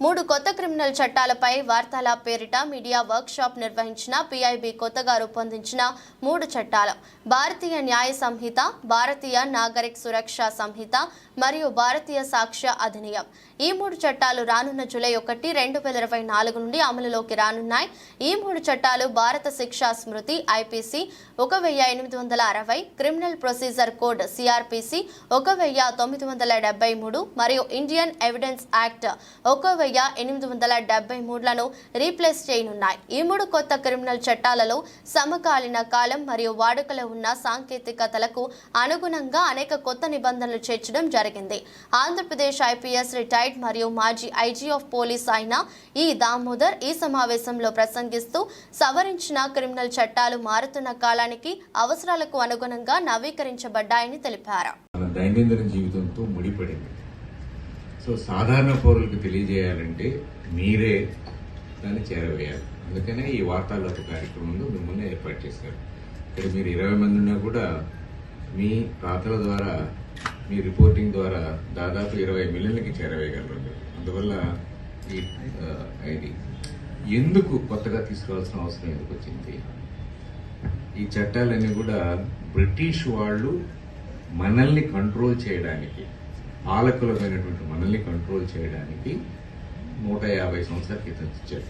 మూడు కొత్త క్రిమినల్ చట్టాలపై వార్తల పేరిట మీడియా వర్క్షాప్ నిర్వహించిన పీఐబీ కొత్తగా రూపొందించిన మూడు చట్టాలు. భారతీయ న్యాయ సంహిత భారతీయ నాగరిక్ సురక్ష సంహిత మరియు భారతీయ సాక్ష్య అధినియం ఈ మూడు చట్టాలు రానున్న జూలై ఒకటి రెండు వేల ఇరవై నాలుగు నుండి అమలులోకి రానున్నాయి. ఈ మూడు చట్టాలు భారత శిక్షా స్మృతి ఐపీసీ ఒక వెయ్యి ఎనిమిది వందల అరవై క్రిమినల్ ప్రొసీజర్ కోడ్ సిఆర్పిసి ఒక వెయ్యి తొమ్మిది వందల డెబ్బై మూడు మరియు ఇండియన్ ఎవిడెన్స్ యాక్ట్ ఒక వెయ్యి ఎనిమిది వందల డెబ్బై మూడులను రీప్లేస్ చేయనున్నాయి. ఈ మూడు కొత్త క్రిమినల్ చట్టాలలో సమకాలీన కాలం మరియు వాడుకలో ఉన్న సాంకేతికతలకు అనుగుణంగా అనేక కొత్త నిబంధనలు చేర్చడం జరిగింది. ఆంధ్రప్రదేశ్ ఐపీఎస్ రిటైర్డ్ మరియు మాజీ ఐజీ ఆఫ్ పోలీస్ అయిన ఈ దామోదర్ ఈ సమావేశంలో ప్రసంగిస్తూ సవరించిన క్రిమినల్ చట్టాలు మారుతున్న కాలానికి అవసరాలకు అనుగుణంగా నవీకరించబడ్డాయని తెలిపారు. దైనందిన జీవితంతో ముడిపడింది. సో సాధారణ పౌరులకు తెలియజేయాలంటే మీరే దాన్ని చేరవేయాలి. అందుకనే ఈ వార్తాలోక కార్యక్రమంలో మిమ్మల్ని ఏర్పాటు చేశారు. ఇక్కడ మీరు ఇరవై మంది ఉన్నా కూడా మీ రాతల ద్వారా మీ రిపోర్టింగ్ ద్వారా దాదాపు ఇరవై మిలియన్లకి చేరవేయగలరు అందువల్ల ఈ ఐడి. ఇది ఎందుకు కొత్తగా తీసుకోవాల్సిన అవసరం ఎందుకు వచ్చింది? ఈ చట్టాలన్నీ కూడా బ్రిటిష్ వాళ్ళు మనల్ని కంట్రోల్ చేయడానికి పాలకులమైనటువంటి మనల్ని కంట్రోల్ చేయడానికి నూట యాభై సంవత్సరాల క్రితం ఇచ్చారు.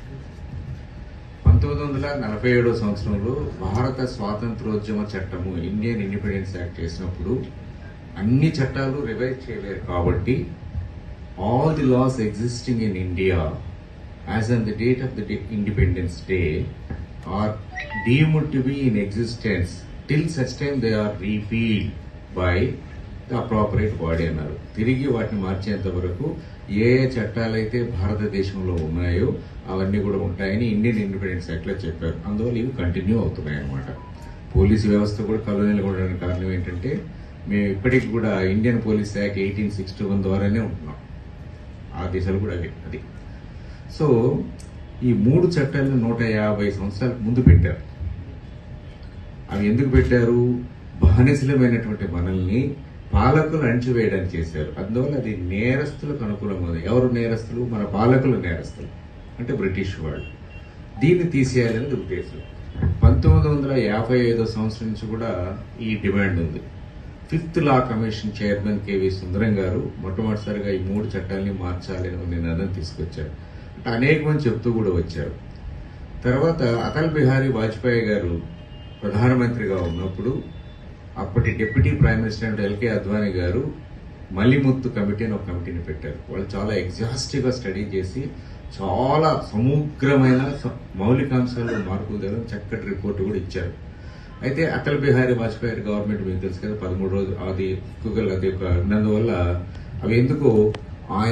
పంతొమ్మిది వందల నలభై ఏడో సంవత్సరంలో భారత స్వాతంత్రోద్యమ చట్టము ఇండియన్ ఇండిపెండెన్స్ యాక్ట్ చేసినప్పుడు అన్ని చట్టాలు రివైజ్ చేయలేరు కాబట్టి all the laws existing in India as on the date of the independence day are deemed to be in existence till such time they are repealed by appropriate body అన్నారు. తిరిగి వాటిని మార్చేంత వరకు ఏ ఏ చట్టాలైతే భారతదేశంలో ఉన్నాయో అవన్నీ కూడా ఉంటాయని ఇండియన్ ఇండిపెండెన్స్ యాక్ట్లో చెప్పారు. అందువల్ల ఇవి కంటిన్యూ అవుతున్నాయి అన్నమాట. పోలీసు వ్యవస్థ కూడా కలోనీలు ఉండడానికి కారణం ఏంటంటే మేము ఇప్పటికి కూడా Indian police act eighteen sixty one ద్వారానే ఉంటున్నాం. ఆ దిశలు కూడా అవి అది. సో ఈ మూడు చట్టాలను నూట యాభై సంవత్సరాలకు ముందు పెట్టారు. అవి ఎందుకు పెట్టారు? బానిసలమైనటువంటి మనల్ని పాలకులు అణిచివేయడానికి చేశారు. అందువల్ల అది నేరస్తులకు అనుకూలంగా ఎవరు నేరస్తులు? మన పాలకులు నేరస్తులు. అంటే బ్రిటిష్ వాళ్ళు. దీన్ని తీసేయాలనేది ఉద్దేశం. పంతొమ్మిది వందల యాభై ఐదో సంవత్సరం నుంచి కూడా ఈ డిమాండ్ ఉంది. Fifth law commission chairman K V Sundaram గారు మొట్టమొదటిసారిగా ఈ మూడు చట్టాలని మార్చాలి అని నినాదం తీసుకొచ్చారు. అంటే అనేక మంది చెప్తూ కూడా వచ్చారు. తర్వాత అటల్ బిహారీ వాజ్పేయి గారు ప్రధానమంత్రిగా ఉన్నప్పుడు అప్పటి deputy prime minister L K Advani గారు మలిముత్తు కమిటీ అని ఒక కమిటీని పెట్టారు. వాళ్ళు చాలా ఎగ్జాస్టివ్గా స్టడీ చేసి చాలా సమగ్రమైన మౌలిక అంశాలు మార్పులు తేవడం చక్కటి రిపోర్ట్ కూడా ఇచ్చారు. అయితే అటల్ బిహారీ వాజ్పేయి గవర్నమెంట్ మీకు తెలుసు కదా పదమూడు రోజులు అది ఎక్కువగా అది ఒక ఉన్నందువల్ల అవి ఎందుకు